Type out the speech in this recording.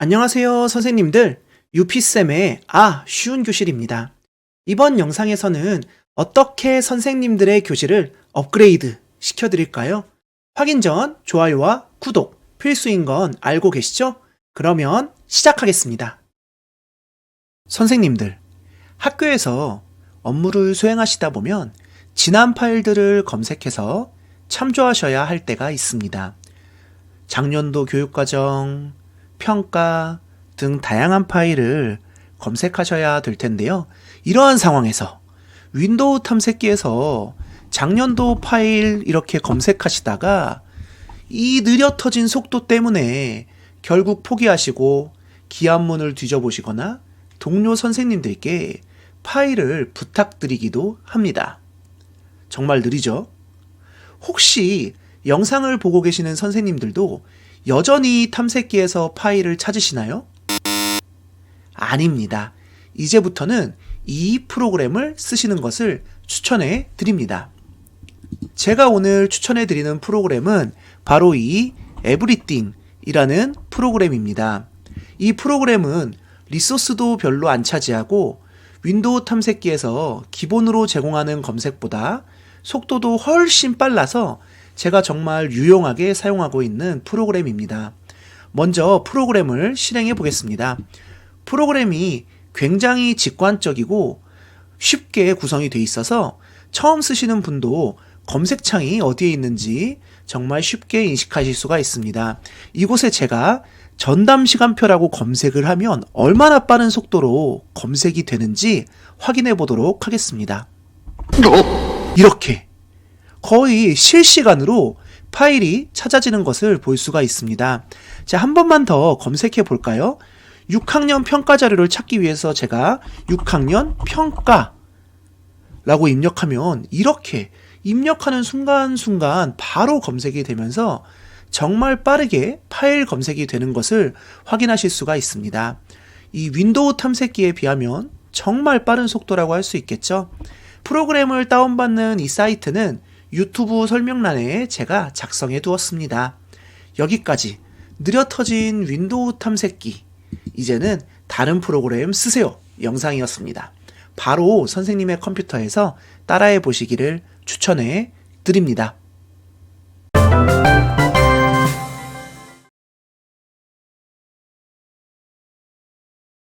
안녕하세요, 선생님들. 유피쌤의 아, 쉬운 교실입니다. 이번 영상에서는 어떻게 선생님들의 교실을 업그레이드 시켜드릴까요? 확인 전 좋아요와 구독 필수인 건 알고 계시죠? 그러면 시작하겠습니다. 선생님들, 학교에서 업무를 수행하시다 보면 지난 파일들을 검색해서 참조하셔야 할 때가 있습니다. 작년도 교육과정, 평가 등 다양한 파일을 검색하셔야 될 텐데요. 이러한 상황에서 윈도우 탐색기에서 작년도 파일 이렇게 검색하시다가 이 느려 터진 속도 때문에 결국 포기하시고 기한문을 뒤져보시거나 동료 선생님들께 파일을 부탁드리기도 합니다. 정말 느리죠? 혹시 영상을 보고 계시는 선생님들도 여전히 탐색기에서 파일을 찾으시나요? 아닙니다. 이제부터는 이 프로그램을 쓰시는 것을 추천해 드립니다. 제가 오늘 추천해 드리는 프로그램은 바로 이 에브리띵이라는 프로그램입니다. 이 프로그램은 리소스도 별로 안 차지하고 윈도우 탐색기에서 기본으로 제공하는 검색보다 속도도 훨씬 빨라서 제가 정말 유용하게 사용하고 있는 프로그램입니다. 먼저 프로그램을 실행해 보겠습니다. 프로그램이 굉장히 직관적이고 쉽게 구성이 돼 있어서 처음 쓰시는 분도 검색창이 어디에 있는지 정말 쉽게 인식하실 수가 있습니다. 이곳에 제가 전담 시간표라고 검색을 하면 얼마나 빠른 속도로 검색이 되는지 확인해 보도록 하겠습니다. 이렇게 거의 실시간으로 파일이 찾아지는 것을 볼 수가 있습니다. 자, 한 번만 더 검색해 볼까요? 6학년 평가 자료를 찾기 위해서 제가 6학년 평가 라고 입력하면 이렇게 입력하는 순간순간 바로 검색이 되면서 정말 빠르게 파일 검색이 되는 것을 확인하실 수가 있습니다. 이 윈도우 탐색기에 비하면 정말 빠른 속도라고 할 수 있겠죠. 프로그램을 다운받는 이 사이트는 유튜브 설명란에 제가 작성해 두었습니다. 여기까지 느려 터진 윈도우 탐색기. 이제는 다른 프로그램 쓰세요. 영상이었습니다. 바로 선생님의 컴퓨터에서 따라해 보시기를 추천해 드립니다.